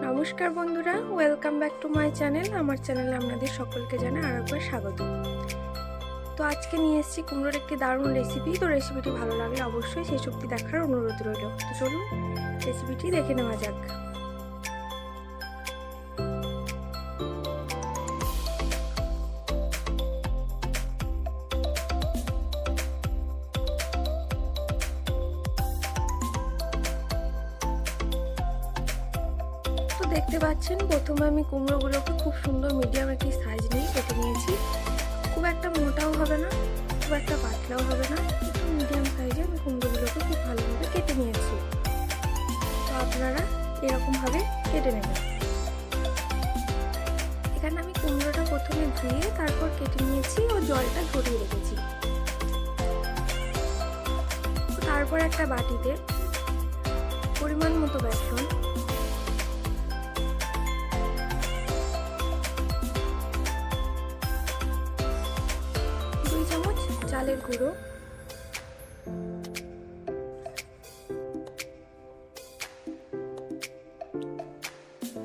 নমস্কার বন্ধুরা welcome back to my channel আমার চ্যানেলে আপনাদের সকলকে জানাই আর একবার স্বাগত। তো আজকে নিয়ে এসেছি কুমড়োর একটি দারুণ রেসিপি তো রেসিপিটি ভালো লাগলে অবশ্যই সেই সবটি দেখার অনুরোধ রইল। তো চলুন রেসিপিটি দেখে নেওয়া যাক। দেখতে পাচ্ছেন, প্রথমে আমি কুমড়োগুলোকে খুব সুন্দর মিডিয়াম একটি সাইজ নিয়ে কেটে নিয়েছি। খুব একটা মোটাও হবে না, খুব একটা পাতলাও হবে না, একটু মিডিয়াম সাইজে আমি কুমড়োগুলোকে খুব ভালোভাবে কেটে নিয়েছি। তো আপনারা এরকমভাবে কেটে নেবেন। এখানে আমি কুমড়োটা প্রথমে ধুয়ে তারপর কেটে নিয়েছি ও জলটা ঝরিয়ে রেখেছি। তারপর একটা বাটিতে চালের গুঁড়ো।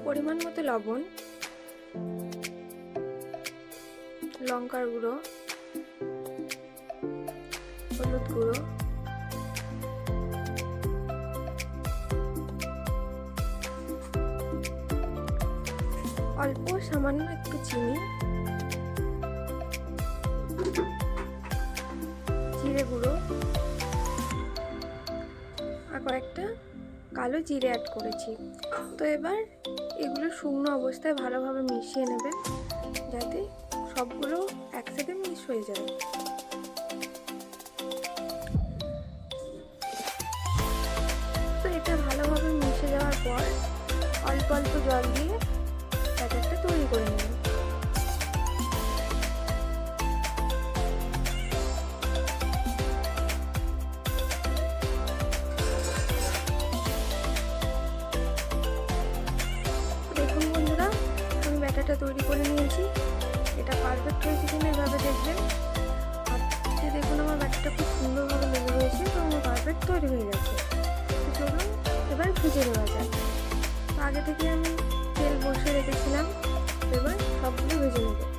পরিমাণ মতো লবণ। লঙ্কার গুঁড়ো। হলুদ গুঁড়ো। অল্প সামান্য একটু চিনি। জিরে গুঁড়ো আর কয়েকটা কালো জিরে অ্যাড করেছি। তো এবার এগুলো শুকনো অবস্থায় ভালোভাবে মিশিয়ে নেবেন যাতে সবগুলো একসাথে মিক্স হয়ে যায়। তো এটা ভালোভাবে মিশে যাওয়ার পর অল্প অল্প জল দিয়ে ব্যাটারটা তৈরি করে নেবেন আমি তৈরি করে নিয়েছি। এটা পারফেক্ট হয়েছে কিনা এভাবে দেখবেন। হাতে দেখুন আমার ব্যাটারটা খুব সুন্দরভাবে লেগে রয়েছে তো আমার পারফেক্ট তৈরি হয়ে গেছে। তো চলুন, এবার ভেজে নেওয়া যায় তো আগে থেকে আমি তেল বসে রেখেছিলাম, এবার সবগুলো ভেজে নেব।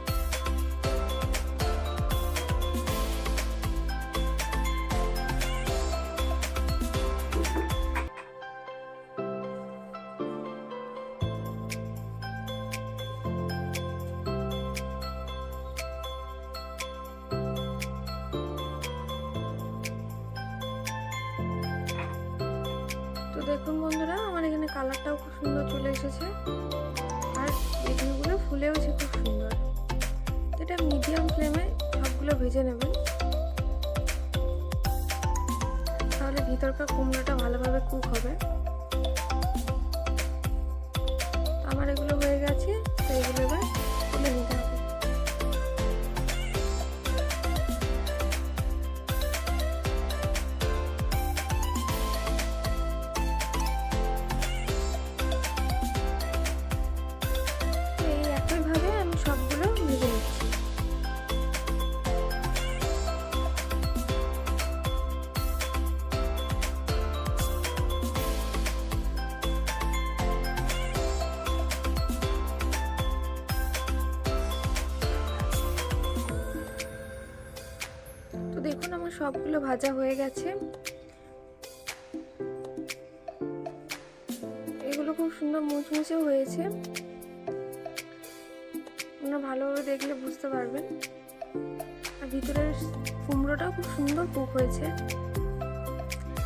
দেখুন বন্ধুরা, আমার এখানে কালারটাও খুব সুন্দর চলে এসেছে। আর বেগুনগুলো ফুলেওছে খুব সুন্দর। এটা মিডিয়াম ফ্লেমে সবগুলো ভেজে নেবেন। তাহলে ভিতরকার কুমড়োটা ভালোভাবে কুক হবে। সবগুলো ভাজা হয়ে গেছে। এগুলো খুব সুন্দর মুচমুচে হয়েছে। আপনারা ভালোভাবে দেখলে বুঝতে পারবেন আর ভিতরের কুমড়োটাও খুব সুন্দর কুক হয়েছে।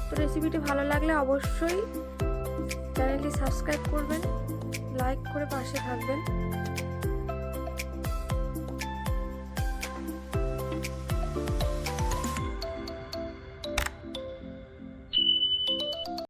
তো রেসিপিটি ভালো লাগলে অবশ্যই চ্যানেলটি সাবস্ক্রাইব করবেন, লাইক করে পাশে থাকবেন।